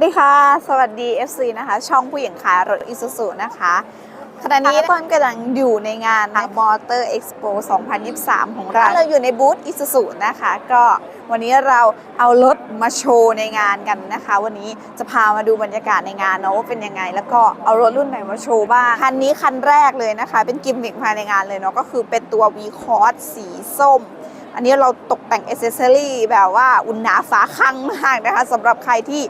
วัสดีค่ะ สวัสดี FC นะคะ ช่องผู้หญิงขายรถอิซูซุนะคะขณะนี้ต้นกำลังอยู่ในงานมอเตอร์เอ็กซ์โป2023 ของเรา เราอยู่ในบูธอิซูซุนะคะ ก็วันนี้เราเอารถมาโชว์ในงานกันนะคะ วันนี้จะพามาดูบรรยากาศในงานเนาะว่าเป็นยังไง แล้วก็เอารถรุ่นไหนมาโชว์บ้าง คันนี้คันแรกเลยนะคะ เป็นกิมมิคภายในงานเลยเนาะก็คือเป็นตัว V c o s สีส้มอันนี้เราตกแต่งอ c เซสซอรี่แบบว่าอุ่นหนาฝาคังมากนะคะสำหรับใครที่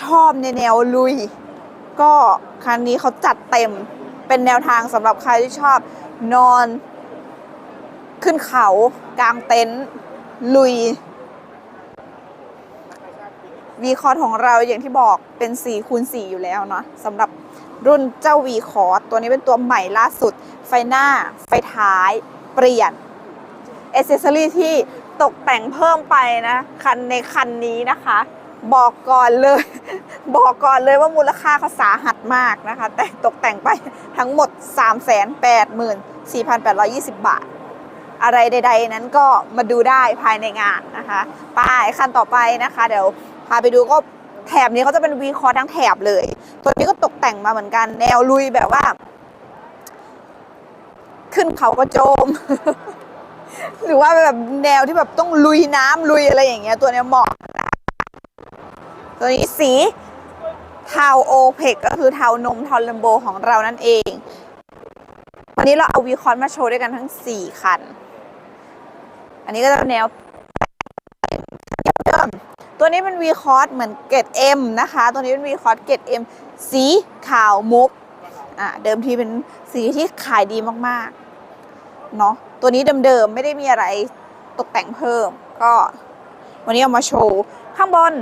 ชอบในแนวลุย ก็คันนี้เขาจัดเต็มเป็นแนวทางสำหรับใครที่ชอบนอน ขึ้นเขากลางเต็นท์ลุยวีคอร์ของเราอย่างที่บอกเป็น4คูณ4อยู่แล้วเนาะสำหรับรุ่นเจ้าวีคอร์ตัวนี้เป็นตัวใหม่ล่าสุด ไฟหน้า ไฟท้าย เปลี่ยนเอเซสซอรี่ที่ตกแต่งเพิ่มไปนะ คันในคันนี้นะคะ บอกก่อนเลย บอกก่อนเลยว่ามูลค่าเขาสาหัสมากนะคะ แต่ตกแต่งไปทั้งหมด 384,820 บาท อะไรใด ๆ นั้นก็มาดูได้ภายในงานนะคะป้ายคันต่อไปนะคะ เดี๋ยวพาไปดูก็แถบนี้เขาจะเป็นวีคอร์ทั้งแถบเลย ตัวนี้ก็ตกแต่งมาเหมือนกัน แนวลุยแบบว่า ขึ้นเขาก็โจม หรือว่าแบบแนวที่แบบต้องลุยน้ำลุยอะไรอย่างเงี้ย ตัวเนี้ยเหมาะ ตัวนี้สีเทาโอเพกก็คือเทานมเทาเลมโบของเรานั่นเอง วันนี้เราเอาวีคอนมาโชว์ด้วยกันทั้ง 4 คัน อันนี้ก็จะแนวเดิมตัวนี้เป็นวีคอร์เหมือนเกรด M นะคะ ตัวนี้เป็นวีคอร์เกรด M สีขาวมุกอะเดิมทีเป็นสีที่ขายดีมากๆเนาะตัวนี้เดิมๆไม่ได้มีอะไรตกแต่งเพิ่ม ก็วันนี้เอามาโชว์ ข้างบน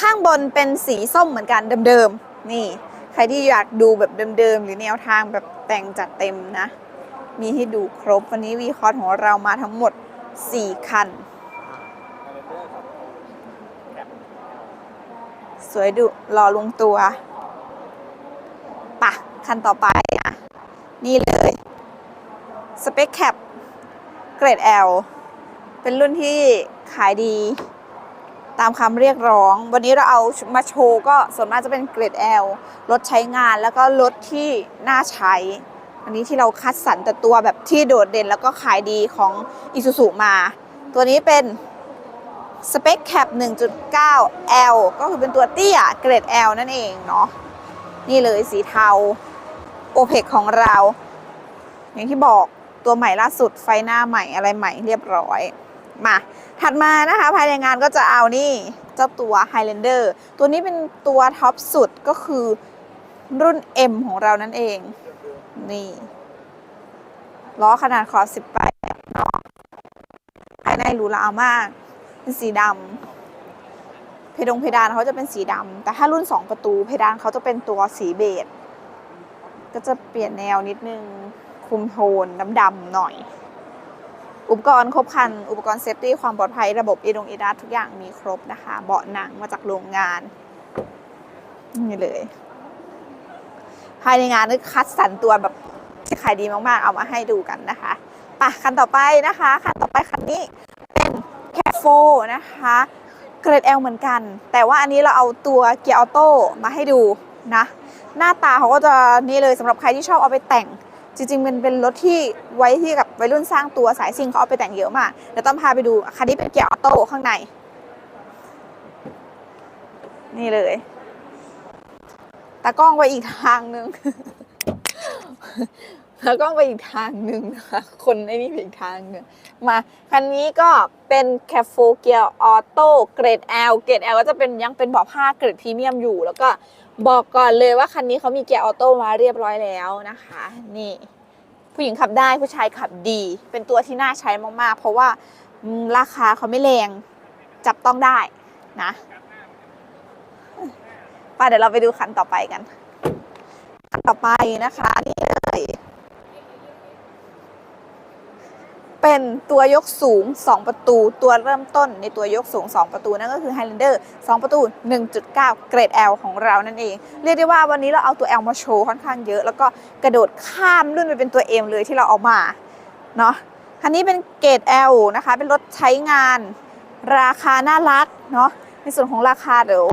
ข้างบนเป็นสีส้มเหมือนกันเดิมๆ นี่ ใครที่อยากดูแบบเดิมๆ หรือแนวทางแบบแต่งจัดเต็มนะ มีให้ดูครบ วันนี้วีคอร์ของเรามาทั้งหมด 4 คัน สวยดุรอลงตัวปะคันต่อไปอะ นี่เลยสเปคแคปเกรด L เป็นรุ่นที่ขายดี ตามคำเรียกร้อง วันนี้เราเอามาโชว์ก็ส่วนมากจะเป็นเกรด L รถใช้งานแล้วก็รถที่น่าใช้ อันนี้ที่เราคัดสรรแต่ตัวแบบที่โดดเด่นแล้วก็ขายดีของ Isuzu มา ตัวนี้เป็นสเปคแคป1.9 L ก็คือเป็นตัวเตี้ยเกรด L นั่นเองเนาะนี่เลยสีเทาโอเพกของเรา อย่างที่บอกตัวใหม่ล่าสุดไฟหน้าใหม่อะไรใหม่เรียบร้อย มา ถัดมานะคะภายในงานก็จะเอานี่เจ้าตัว Highlander ตัวนี้เป็นตัวท็อปสุดก็คือรุ่น M ของเรานั่นเอง นี่ล้อขนาดขอบ18เนาะภายในหรูหรามาก เป็นสีดำเพดงเพดานเขาจะเป็นสีดำแต่ถ้ารุ่น 2 ประตูเพดานเขาจะเป็นตัวสีเบจก็จะเปลี่ยนแนวนิดนึงคุมโทนดำๆหน่อย อุปกรณ์ครบครัน อุปกรณ์เซฟตี้ความปลอดภัยระบบเอดงเอดัสทุกอย่างมีครบนะคะ เบาะหนังมาจากโรงงาน นี่เลย ภายในงานนี่คัดสรรตัวแบบขายดีมากๆ เอามาให้ดูกันนะคะปะคันต่อไปนะคะคันต่อไปคันนี้เป็นแคฟโฟนะคะเกรด L เหมือนกัน แต่ว่าอันนี้เราเอาตัวเกียร์ออโต้มาให้ดูนะ หน้าตาเขาก็จะนี่เลยสำหรับใครที่ชอบเอาไปแต่ง จริงๆมันเป็นรถที่ไว้ที่กับวัยรุ่นสร้างตัวสายซิ่งเขาเอาไปแต่งเยอะมากเดี๋ยวต้องพาไปดูคันนี้เป็นเกียร์ออโต้ข้างใน นี่เลยตากล้องไปอีกทางหนึ่งตากล้องไปอีกทางหนึ่งนะคะ คนไอ้นี่ไปอีกทางหนึ่งมา คันนี้ก็เป็นแคฟโฟเกียร์ออโต้เกรด L เกรด L ก็จะเป็นยังเป็นเบาะผ้าเกรดพรีเมียมอยู่ แล้วก็ บอกก่อนเลยว่าคันนี้เขามีเกียร์ออโต้มาเรียบร้อยแล้วนะคะ นี่ ผู้หญิงขับได้ผู้ชายขับดี เป็นตัวที่น่าใช้มากๆ เพราะว่าราคาเขาไม่แรงจับต้องได้นะไปเดี๋ยวเราไปดูคันต่อไปกัน คันต่อไปนะคะนี่เลย เป็นตัวยกสูง 2 ประตู ตัวเริ่มต้นในตัวยกสูง 2 ประตู นั่นก็คือ Highlander 2 ประตู 1.9 เกรด L ของเรานั่นเอง เรียกได้ว่าวันนี้เราเอาตัว L มาโชว์ค่อนข้างเยอะ แล้วก็กระโดดข้ามรุ่นไปเป็นตัว M เลยที่เราเอามาเนาะคันนี้เป็นเกรด L นะคะ เป็นรถใช้งานราคาน่ารักเนาะในส่วนของราคาเดี๋ยว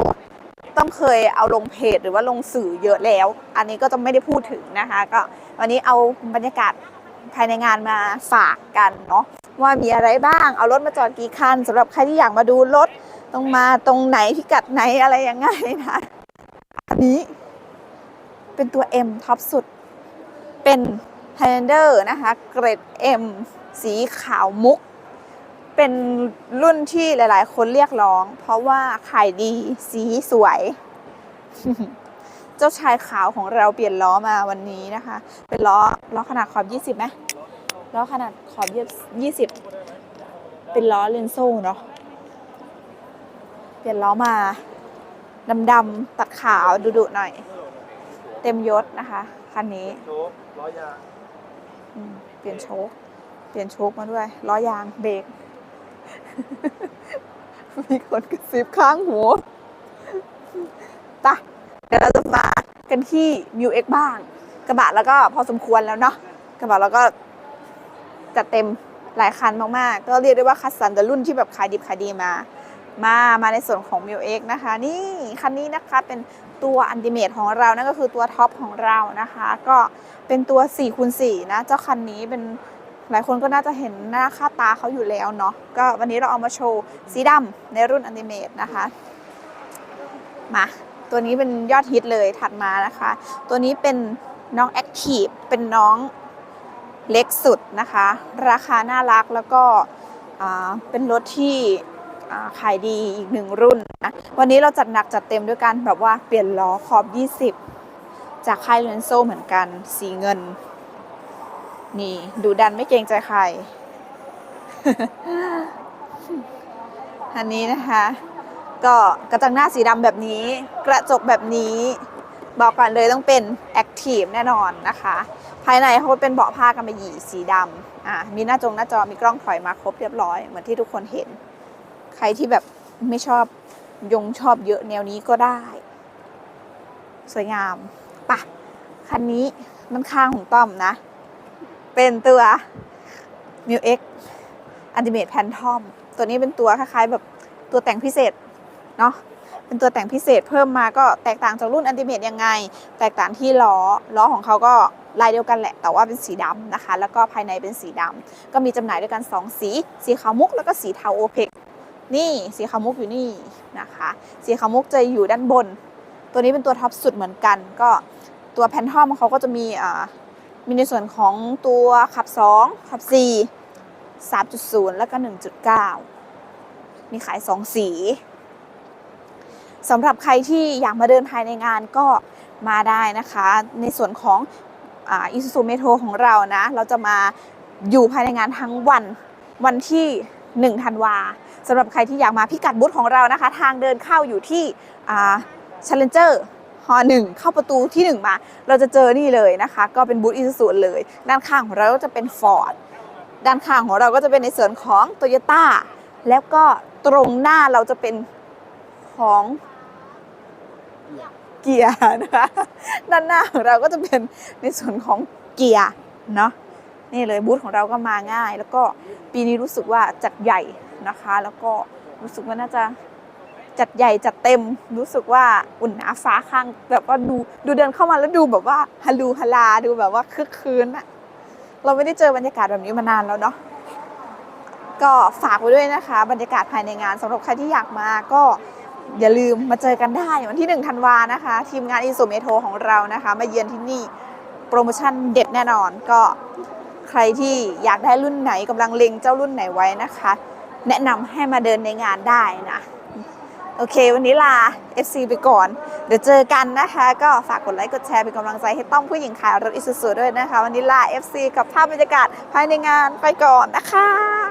ต้องเคยเอาลงเพจหรือว่าลงสื่อเยอะแล้ว อันนี้ก็จะไม่ได้พูดถึงนะคะ ก็วันนี้เอาบรรยากาศ ภายในงานมาฝากกันเนาะว่ามีอะไรบ้าง เอารถมาจอดกี่คันสำหรับใครที่อยากมาดูรถต้องมาตรงไหนพิกัดไหนอะไรยังไงนะอันนี้เป็นตัว M ท็อปสุด เป็น Highlander นะคะเกรด M สีขาวมุก เป็นรุ่นที่หลาย ๆ คนเรียกร้อง เพราะว่าขายดีสีสวย เจ้าชายขาวของเราเปลี่ยนล้อมาวันนี้นะคะ เป็นล้อล้อขนาดขอบ20ไหมล้อขนาดขอบ20 เป็นล้อเลนโซ่เนาะเปลี่ยนล้อมาดำๆตัดขาวดุๆหน่อย เต็มยศนะคะคันนี้เปลี่ยนโชคเปลี่ยนโชคมาด้วยล้อยางเบรกมีคนกระซิบข้างหูปะ เดี๋ยวเราจะมากันที่มิวเอ็กบ้าง กระบะแล้วก็พอสมควรแล้วเนาะกระบะแล้วก็จัดเต็มหลายคันมาก ๆ ก็เรียกได้ว่าคัสสันแต่รุ่นที่แบบขายดิบขายดีมา มามาในส่วนของ m ิ l X นะคะ นี่คันนี้นะคะเป็นตัวอันติเมตของเรานั่นก็คือตัวท็อปของเรานะคะ ก็เป็นตัว4คูณ4นะเจ้าคันนี้เป็นหลายคนก็น่าจะเห็นหน้าค่าตาเขาอยู่แล้วเนาะก็วันนี้เราเอามาโชว์สีดำในรุ่นอันติเมตนะคะ มา ตัวนี้เป็นยอดฮิตเลยถัดมานะคะ ตัวนี้เป็นน้อง Active เป็นน้องเล็กสุดนะคะ ราคาน่ารักแล้วก็เป็นรถที่ขายดีอีกหนึ่งรุ่นนะวันนี้เราจัดหนักจัดเต็มด้วยกันแบบว่าเปลี่ยนล้อขอบ 20 จากค่ายเลนโซเหมือนกันสีเงิน นี่ดูดันไม่เกรงใจใคร อันนี้นะคะ ก็กระจังหน้าสีดำแบบนี้ กระจกแบบนี้ บอกก่อนเลยต้องเป็น Active แน่นอนนะคะ ภายในเขาเป็นเบาะผ้ากำมะหยี่สีดำอะมีหน้าจงหน้าจอมีกล้องถอยมาครบเรียบร้อยเหมือนที่ทุกคนเห็น ใครที่แบบไม่ชอบยงชอบเยอะแนวนี้ก็ได้ สวยงามปะคันนี้มันข้างของต้อมนะ เป็นตัว m ิ X Ultimate Phantom ตัวนี้เป็นตัวคล้ายๆแบบตัวแต่งพิเศษ เนาะเป็นตัวแต่งพิเศษเพิ่มมาก็แตกต่างจากรุ่น Ultimate ยังไง แตกต่างที่ล้อล้อของเขาก็ลายเดียวกันแหละ แต่ว่าเป็นสีดำนะคะ แล้วก็ภายในเป็นสีดำก็มีจำหน่ายด้วยกัน 2 สี สีขาวมุกแล้วก็สีเทาโอเพกนี่สีขาวมุกอยู่นี่นะคะ สีขาวมุกจะอยู่ด้านบน ตัวนี้เป็นตัวท็อปสุดเหมือนกัน ก็ตัวแพนทอมเขาก็จะมีอ่ามีในส่วนของตัวขับ 2 ขับ 4 3.0 แล้วก็ 1.9 มีขาย 2 สี สำหรับใครที่อยากมาเดินภายในงานก็มาได้นะคะ ในส่วนของอิซูซูเมโทรของเรานะ เราจะมาอยู่ภายในงานทั้งวันวันที่1ธันวาสำหรับใครที่อยากมาพิกัดบูธของเรานะคะ ทางเดินเข้าอยู่ที่ช a เลนเจอร์ฮอหนึ่งเข้าประตูที่ 1 มา เราจะเจอนี่เลยนะคะ ก็เป็นบูธอิซูซูเลย ด้านข้างของเราก็จะเป็น Ford ด้านข้างของเราก็จะเป็นในส่วนของ Toyota แล้วก็ตรงหน้าเราจะเป็นของ เกียร์นะคะด้านหน้าของเราก็จะเป็นในส่วนของเกียร์เนาะนี่เลยบูธของเราก็มาง่าย แล้วก็ปีนี้รู้สึกว่าจัดใหญ่นะคะ แล้วก็รู้สึกว่าน่าจะจัดใหญ่จัดเต็มรู้สึกว่าอุ่นหนาฟ้าข้างแบบว่าดูดูเดินเข้ามาแล้วดูแบบว่าฮัลลูฮัลลาดูแบบว่าคึกคืนอะเราไม่ได้เจอบรรยากาศแบบนี้มานานแล้วเนาะก็ฝากไว้ด้วยนะคะ บรรยากาศภายในงานสำหรับใครที่อยากมาก็ อย่าลืมมาเจอกันได้วันที่1ธันวานะคะ ทีมงานอิสุเมโทของเรานะคะ มาเยือนที่นี่โปรโมชั่นเด็ดแน่นอนก็ใครที่อยากได้รุ่นไหนกำลังเล็งเจ้ารุ่นไหนไว้นะคะ แนะนำให้มาเดินในงานได้นะโอเค วันนี้ลา FC ไปก่อน เดี๋ยวเจอกันนะคะ ก็ฝากกดไลค์กดแชร์เป็นกำลังใจให้ต้อมผู้หญิงขายรถอิสุสุด้วยนะคะ วันนี้ลา FC กับภาพบรรยากาศภายในงานไปก่อนนะคะ